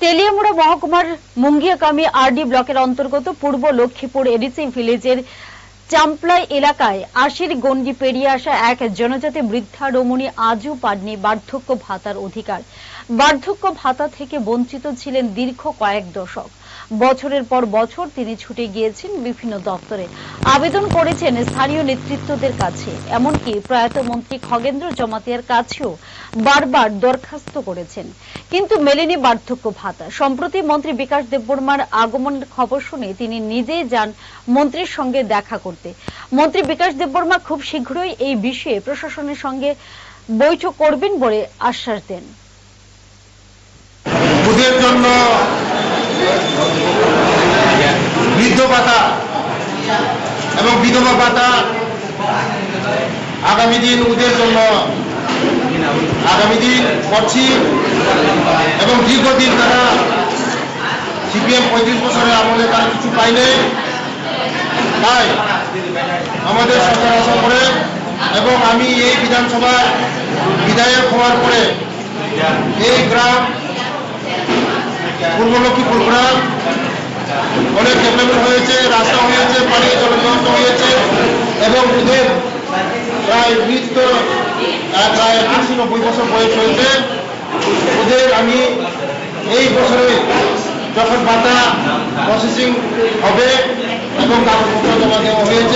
তেলিয়ামুড়া মহকুমার মুঙ্গিয়াকামি আরডি ব্লকের অন্তর্গত পূর্ব লক্ষ্মীপুর এডিসি ভিলেজের চাম্পলাই এলাকায় আশির গণ্ডি পেরিয়ে আসা এক জনজাতি বৃদ্ধা রমণী আজও পাননি বার্ধক্য ভাতার অধিকার। বার্ধক্য ভাতা থেকে বঞ্চিত ছিলেন দীর্ঘ কয়েক দশক। বছরের পর বছর তিনি ছুটে গিয়েছেন বিভিন্ন দপ্তরে। আবেদন করেছেন স্থানীয় নেতৃত্বদের কাছে। এমনকি প্রয়াত মন্ত্রী খগেন্দ্র জমাতিয়ার কাছেও বারবার দরখাস্ত করেছেন। কিন্তু মেলেনি বার্ধক্য ভাতা। সম্প্রতি মন্ত্রী বিকাশ দেববর্মার আগমনের খবর শুনে তিনি নিজেই যান মন্ত্রীর সঙ্গে দেখা করতে। মন্ত্রী বিকাশ দেববর্মা খুব শীঘ্রই এই বিষয়ে প্রশাসনের সঙ্গে বৈঠক করবেন বলে আশ্বাস দেন। এবং বিধবা ভাতা আগামী দিন ওদের জন্য, আগামী দিন করছি এবং দীর্ঘদিন তারা সিপিএম পঁয়ত্রিশ বছরের আমলে তারা কিছু পাইলে তাই আমাদের সরকার আসার পরে এবং আমি এই বিধানসভার বিধায়ক হওয়ার পরে এই গ্রাম পূর্ব লক্ষ্মীপুর গ্রাম অনেক ডেভেলপমেন্ট হয়েছে রাস্তা হয়েছে পানি জল হয়েছে এবং ওদের প্রায় আহ, প্রায় আশি নব্বই বছর বয়স হয়েছে। ওদের আমি এই বছরে যখন ভাতা প্রসেসিং হবে এবং কাগজপত্র জমা দেওয়া হয়েছে